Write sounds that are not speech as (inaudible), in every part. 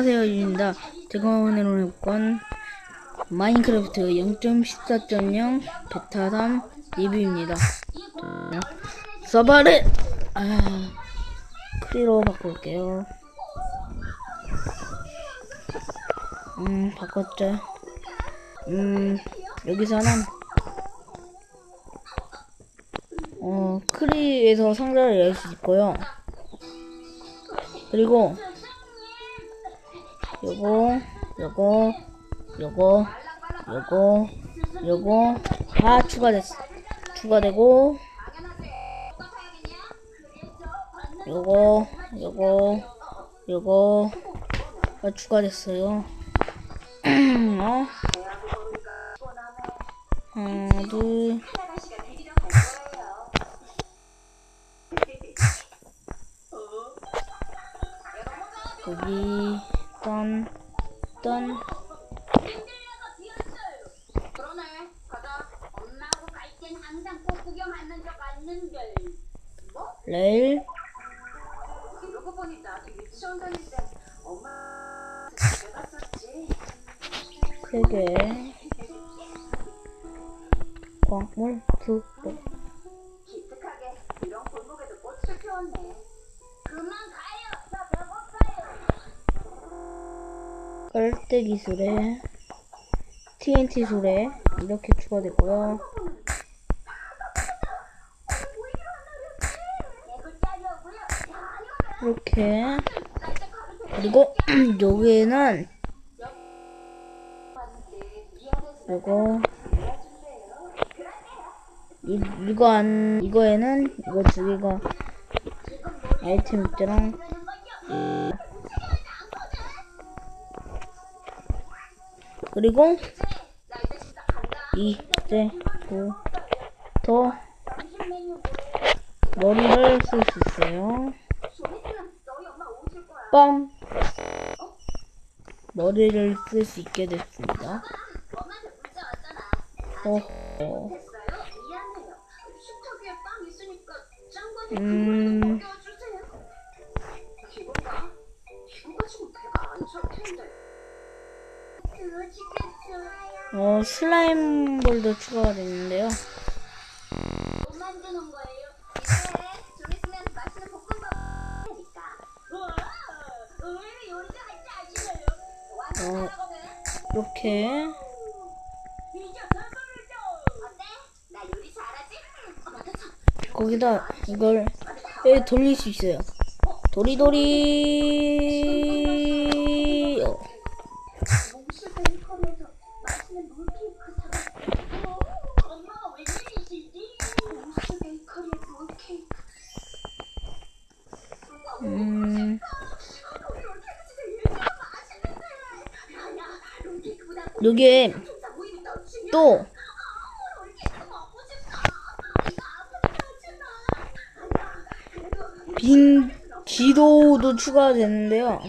안녕하세요 유입니다. 제가 오늘 해볼 건 마인크래프트 0.14.0 베타 3 리뷰입니다. 서버를 아, 크리로 바꿀게요. 음 바꿨죠? 음 여기서는 어 크리에서 상자를 열 수 있고요. 그리고 요거 요거 요거 요거 요거 다 추가됐어 추가되고 요거 요거 요거 가 추가됐어요. (clears throat) 어? 하나 둘. 여기 딴, 딴? 레일, 그러고 보니 나도 유치원 다닐 때 엄마 집에 갔었지. 세 개, 광물, 두 개. 기특하게 이런 골목에도 꽃을 피웠네. 그만 가요. 나 배고파요. 깔때기 수레, TNT 수레, 이렇게 추가되고요. 이거 이렇게. 그리고, (clears throat) 여기에는, 요거, 이, 이거 안, 이거에는, 이거 두 개가 아이템 있더랑, 그리고, 이제, 두, 더, 머리를 쓸 수 있어요. 뻥! 머리를 쓸 수 있게 됐습니다. 어, 음. 어, 슬라임 볼도 추가가 됐는데요. 완전 어. 잘하거든. 이렇게? 어. 거기다 이걸 에 돌릴 수 있어요. 도리도리, 또, 마. 아니야, 그래도 빈 지도도 추가되는데요.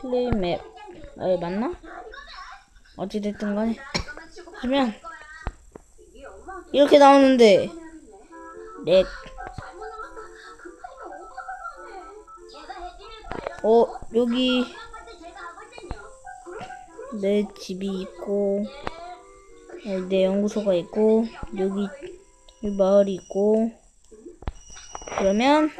플레이 맵, 아, 맞나? 어찌됐든 간에. 하면. 이게 이렇게 나오는데, 해 어, 여기. 내 집이 있고, 어, 내 연구소가 있고, 여기, 여기 마을이 있고, 그러면.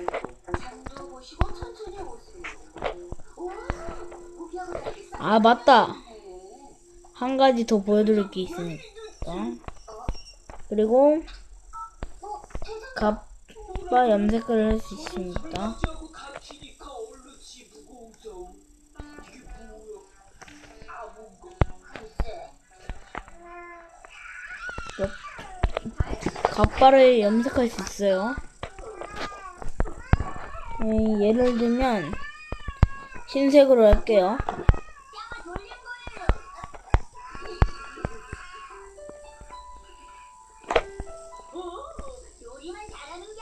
아, 맞다. 한 가지 더 보여드릴 게 있으니까. 그리고, 갑바 염색을 할 수 있습니다. 갑바를 염색할 수 있어요. 음, 예를 들면, 흰색으로 할게요.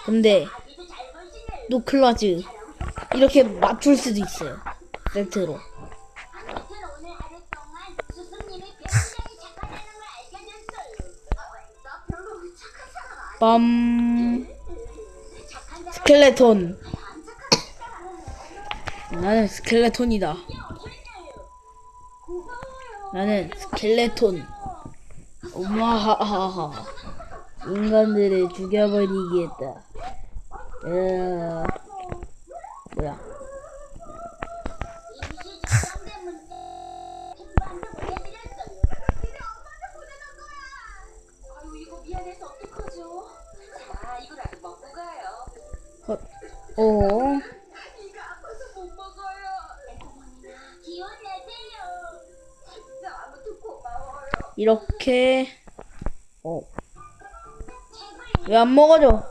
근데. 노클라즈. 이렇게 맞출 수도 있어요. 세트로. 빰. 스켈레톤. 나는 스켈레톤이다. 나는 스켈레톤. 우마하하하. 인간들을 죽여버리겠다. 으아. 어. 이렇게 어. 왜 안 먹어줘?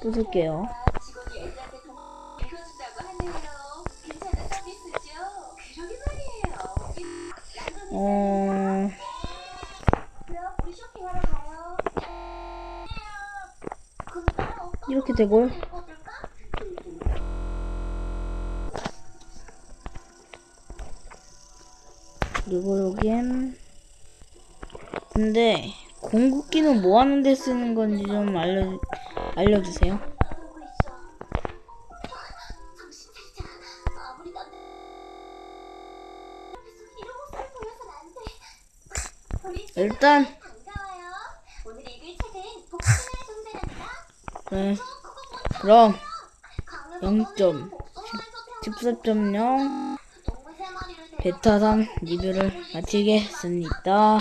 부술게요. 어. 이렇게 되고요. 그리고 여기엔 근데 공국기는 뭐 하는데 쓰는 건지 좀 알려 알려주세요. 일단 네. 그럼 0점 14.0 베타 3 리뷰를 마치겠습니다.